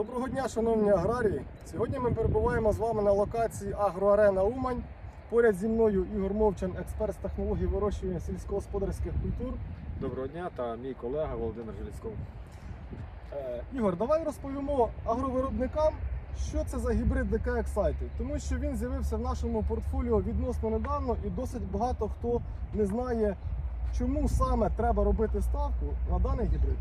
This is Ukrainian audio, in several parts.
Доброго дня, шановні аграрії. Сьогодні ми перебуваємо з вами на локації Агроарена Умань. Поряд зі мною Ігор Мовчан, експерт з технологій вирощування сільськогосподарських культур. Доброго дня та мій колега Володимир Желіцьков. Е, Ігор, давай розповімо агровиробникам, що це за гібрид ДК Excited, тому що він з'явився в нашому портфоліо відносно недавно і досить багато хто не знає, чому саме треба робити ставку на даний гібрид.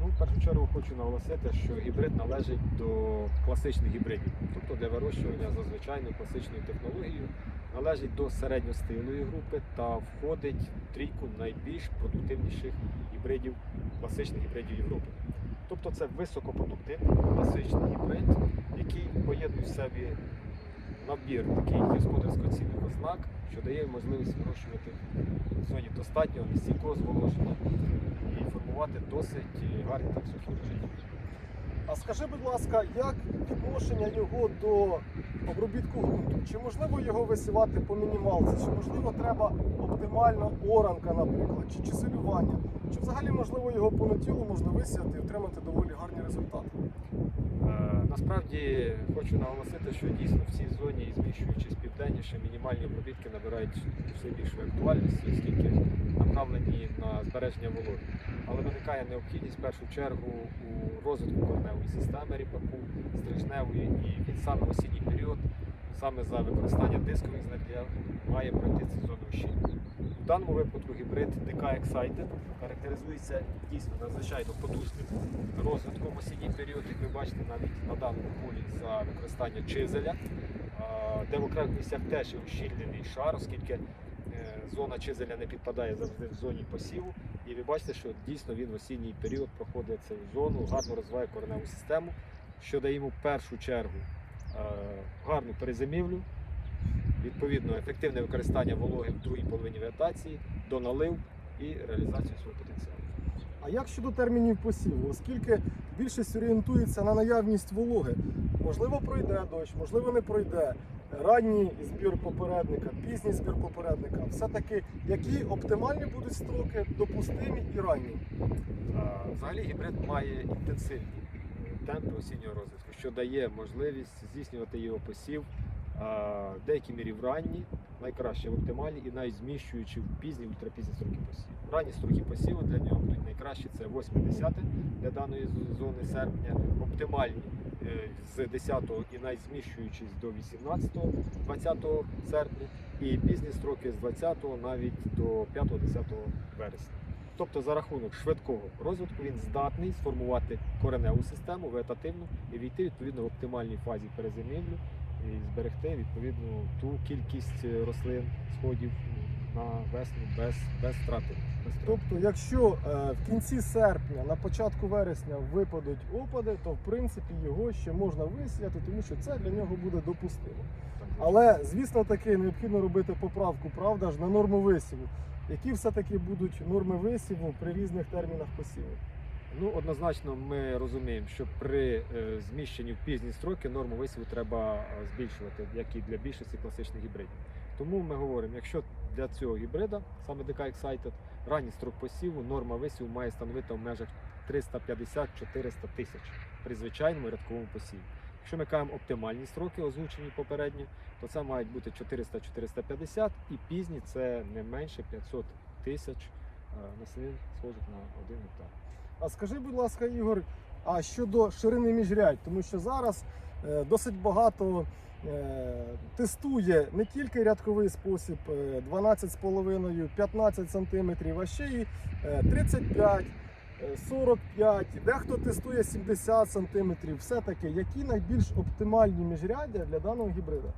Ну, в першу чергу хочу наголосити, що гібрид належить до класичних гібридів. Тобто для вирощування за звичайною класичною технологією належить до середньостилої групи та входить в трійку найбільш продуктивніших гібридів, класичних гібридів Європи. Тобто це високопродуктивний класичний гібрид, який поєднує в собі набір таких господарсько-цінних ознак, що дає можливість вирощувати в зоні достатнього нестійкого зволоження і досить гарні там сухі врожаї. А скажи, будь ласка, як відношення його до обробітку ґрунту? Чи можливо його висівати по мінімалці? Чи можливо треба оптимальна оранка, наприклад, чи чиселювання? Чи взагалі можливо його по натілу можна висіяти і отримати доволі гарні результати? Е, Насправді хочу наголосити, що дійсно в цій зоні, зміщуючись південніше, мінімальні обробітки набирають все більшої актуальності, оскільки направлені на збереження вологи. Але виникає необхідність в першу чергу у розвитку кореневої системи ріпаку, стрижневої, і він саме осінній період, саме за використання дискових знаряддя, має пройти цю зону ущільнення. В даному випадку гібрид DK Excited характеризується дійсно надзвичайно потужним розвитком осінній період, як ви бачите, навіть на даному полі за використання чизеля, де в окремих місцях теж є ущільнений шар, оскільки е, зона чизеля не підпадає завжди в зоні посіву. І ви бачите, що дійсно він в осінній період проходить цю зону, гарно розвиває кореневу систему, що дає йому в першу чергу е, гарну перезимівлю, відповідно ефективне використання вологи в другій половині вегетації, доналив і реалізацію свого потенціалу. А як щодо термінів посіву? Оскільки більшість орієнтується на наявність вологи, можливо, пройде дощ, можливо, не пройде. Ранній збір попередника, пізній збір попередника. Все-таки які оптимальні будуть строки, допустимі і ранні? Взагалі гібрид має інтенсивні темпи осіннього розвитку, що дає можливість здійснювати його посів в деякій мірі в ранні, найкраще в оптимальні і навіть зміщуючи в пізні ультрапізні строки посіву. Ранні строки посіву для нього будуть найкращі це 8-10 для даної зони серпня, оптимальні е, з 10 і навіть зміщуючись до 18-20 серпня, і пізні строки з 20 навіть до 5-10 вересня. Тобто за рахунок швидкого розвитку він здатний сформувати кореневу систему вегетативну і війти відповідно в оптимальній фазі перезимівлю і зберегти відповідно ту кількість е, рослин сходів на весну без, без втрати. Без. Тобто, якщо е, в кінці серпня, на початку вересня випадуть опади, то в принципі його ще можна висіяти, тому що це для нього буде допустимо. Але звісно таки необхідно робити поправку, правда ж, на норму висіву. Які все-таки будуть норми висіву при різних термінах посіву? Ну, однозначно, ми розуміємо, що при е, зміщенні в пізні строки норму висіву треба е, збільшувати, як і для більшості класичних гібридів. Тому ми говоримо, якщо для цього гібрида, саме DK Excited, ранній строк посіву, норма висіву має становити в межах 350-400 тисяч при звичайному рядковому посіві. Якщо ми кажемо оптимальні строки, озвучені попередньо, то це мають бути 400-450 і пізні це не менше 500 тисяч е, населень схожих на один гектар. А скажи, будь ласка, Ігор, а щодо ширини міжрядь, тому що зараз е, досить багато е, тестує не тільки рядковий спосіб е, 12,5, 15 см, а ще й е, 35, е, 45, дехто тестує 70 см. Все-таки, які найбільш оптимальні міжряддя для даного гібрида?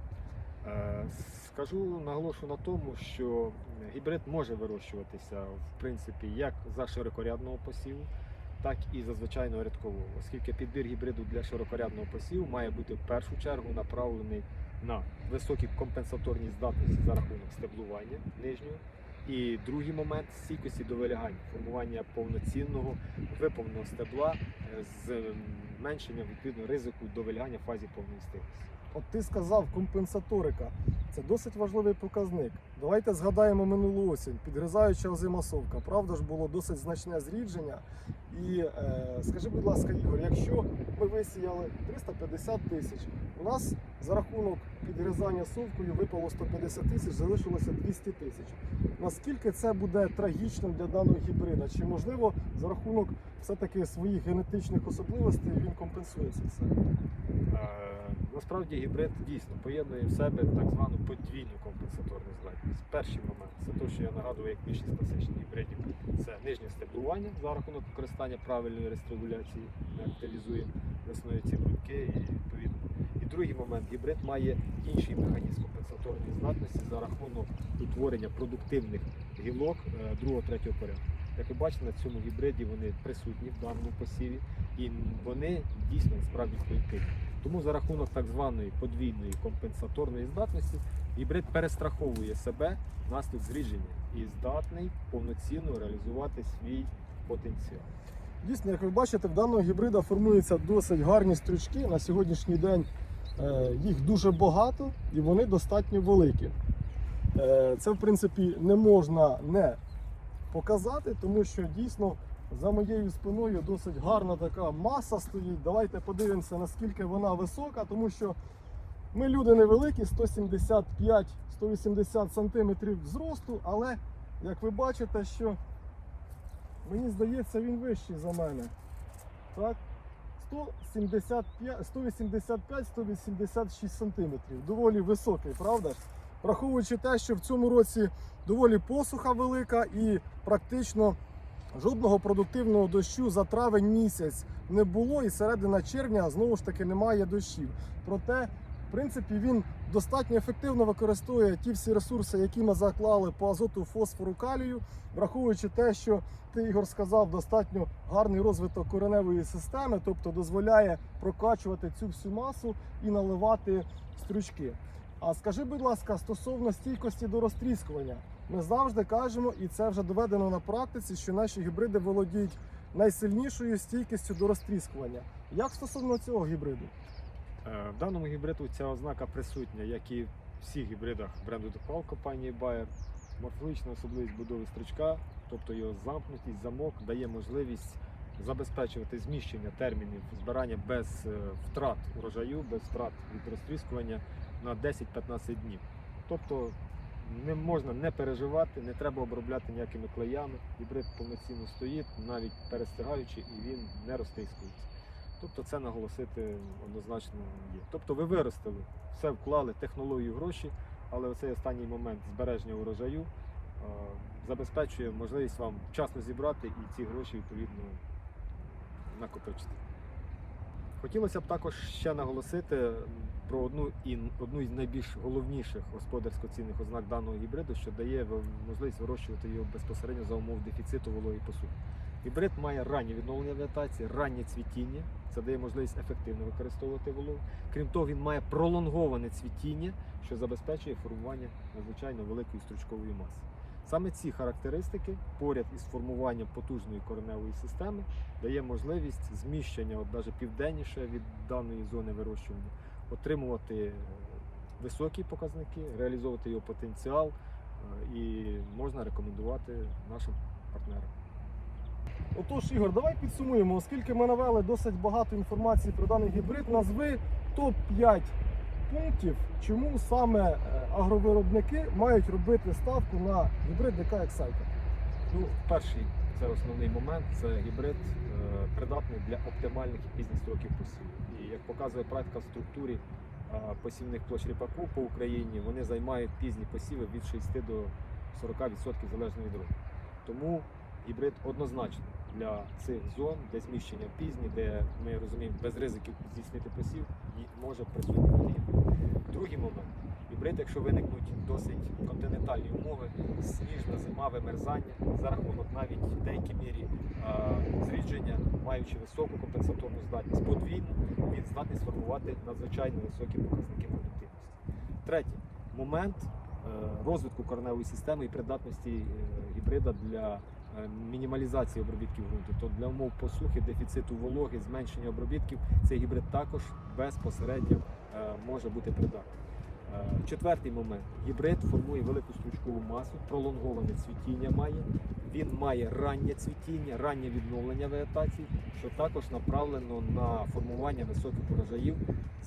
Скажу, наголошу на тому, що гібрид може вирощуватися в принципі як за широкорядного посіву, так і за звичайного рядкового, оскільки підбір гібриду для широкорядного посіву має бути в першу чергу направлений на високі компенсаторні здатності за рахунок стеблування нижнього. І другий момент стійкості до вилягання, формування повноцінного виповненого стебла е, з зменшенням відповідно ризику до вилягання в фазі повної стиглості. От ти сказав компенсаторика. Це досить важливий показник. Давайте згадаємо минулу осінь. Підгризаюча озимасовка. Правда ж було досить значне зрідження. І е, скажи, будь ласка, Ігор, якщо ми висіяли 350 тисяч, у нас за рахунок підрізання совкою випало 150 тисяч, залишилося 200 тисяч. Наскільки це буде трагічним для даного гібрида? Чи можливо за рахунок все-таки своїх генетичних особливостей він компенсує це? Насправді гібрид дійсно поєднує в себе так звану подвійну компенсаторну здатність. Перший момент це те, що я нагадував як більшість класичних гібридів. Це нижнє стеблування за рахунок використання правильної рестрегуляції. Ми активізуємо весною ці бруньки і відповідно. І другий момент гібрид має інший механізм компенсаторної здатності за рахунок утворення продуктивних гілок е, другого-третього порядку. Як ви бачите, на цьому гібриді вони присутні в даному посіві, і вони дійсно справді продуктивні. Тому за рахунок так званої подвійної компенсаторної здатності гібрид перестраховує себе внаслідок зрідження і здатний повноцінно реалізувати свій потенціал. Дійсно, як ви бачите, в даного гібрида формуються досить гарні стручки. На сьогоднішній день е, їх дуже багато і вони достатньо великі. Е, Це, в принципі, не можна не показати, тому що дійсно за моєю спиною досить гарна така маса стоїть. Давайте подивимося, наскільки вона висока, тому що ми люди невеликі, 175-180 сантиметрів зросту, але як ви бачите, що Мені здається, він вищий за мене. Так? 175-185-186 сантиметрів. Доволі високий, правда ж? Враховуючи те, що в цьому році доволі посуха велика і практично жодного продуктивного дощу за травень місяць не було, і середина червня знову ж таки немає дощів. Проте, в принципі, він достатньо ефективно використовує ті всі ресурси, які ми заклали по азоту, фосфору, калію, враховуючи те, що ти Ігор сказав, достатньо гарний розвиток кореневої системи, тобто дозволяє прокачувати цю всю масу і наливати стручки. А скажи, будь ласка, стосовно стійкості до розтріскування, ми завжди кажемо, і це вже доведено на практиці, що наші гібриди володіють найсильнішою стійкістю до розтріскування. Як стосовно цього гібриду? Е, В даному гібриду ця ознака присутня, як і в всіх гібридах бренду Допал компанії Bayer. Морфологічна особливість будови стручка, тобто його замкнутість, замок дає можливість забезпечувати зміщення термінів збирання без е, втрат урожаю, без втрат від розтріскування на 10-15 днів. Тобто не можна не переживати, не треба обробляти ніякими клеями. Гібрид повноцінно стоїть, навіть перестигаючи, і він не розтріскується. Тобто це наголосити однозначно є. Тобто ви виростили, все вклали, технологію, гроші, але оцей останній момент збереження урожаю е, забезпечує можливість вам вчасно зібрати і ці гроші відповідно накопичити. Хотілося б також ще наголосити про одну і одну із найбільш головніших господарсько цінних ознак даного гібриду, що дає можливість вирощувати його безпосередньо за умов дефіциту вологи і посухи. Гібрид має раннє відновлення вегетації, раннє цвітіння. Це дає можливість ефективно використовувати вологу. Крім того, він має пролонговане цвітіння, що забезпечує формування надзвичайно великої стручкової маси. Саме ці характеристики, поряд із формуванням потужної кореневої системи, дає можливість зміщення, от навіть південніше від даної зони вирощування, отримувати е, високі показники, реалізовувати його потенціал е, і можна рекомендувати нашим партнерам. Отож, Ігор, давай підсумуємо, оскільки ми навели досить багато інформації про даний гібрид, назви топ-5 пунктів, чому саме е, агровиробники мають робити ставку на гібрид ДК Exciter. Ну, перший це основний момент. Це гібрид е, придатний для оптимальних і пізніх строків посіву. І як показує практика в структурі е, посівних площ ріпаку по Україні, вони займають пізні посіви від 6 до 40% залежно від року. Тому гібрид однозначно для цих зон, де зміщення пізні, де ми розуміємо без ризиків здійснити посів, і може присутній. Другий момент. Гібрид, якщо виникнуть досить континентальні умови, сніжна зима, вимерзання, за рахунок навіть в деякій мірі зрідження, маючи високу компенсаторну здатність подвійну, він здатний сформувати надзвичайно високі показники продуктивності. Третій момент е, розвитку кореневої системи і придатності е, гібрида для е, мінімалізації обробітків ґрунту. То для умов посухи, дефіциту вологи, зменшення обробітків цей гібрид також безпосередньо може бути придатна. Е, Четвертий момент. Гібрид формує велику стручкову масу, пролонговане цвітіння має. Він має раннє цвітіння, раннє відновлення вегетації, що також направлено на формування високих урожаїв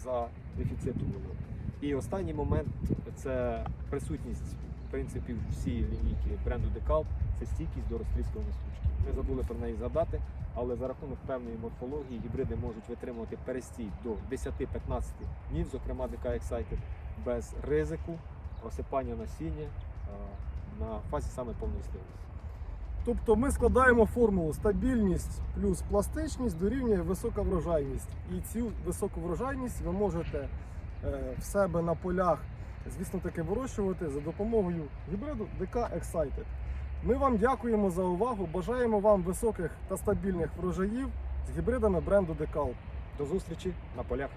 за дефіциту вологи. І останній момент це присутність принципів всієї лінійки бренду Декал, це стійкість до розтріскування стручки. Ми забули про неї згадати, але за рахунок певної морфології гібриди можуть витримувати перестій до 10-15 днів, зокрема ДК Excited, без ризику просипання насіння е, на фазі саме повної стилості. Тобто ми складаємо формулу стабільність плюс пластичність дорівнює висока врожайність. І цю високу врожайність ви можете е, в себе на полях, звісно таки, вирощувати за допомогою гібриду ДК Excited. Ми вам дякуємо за увагу. Бажаємо вам високих та стабільних врожаїв з гібридами бренду Декал. До зустрічі на полях.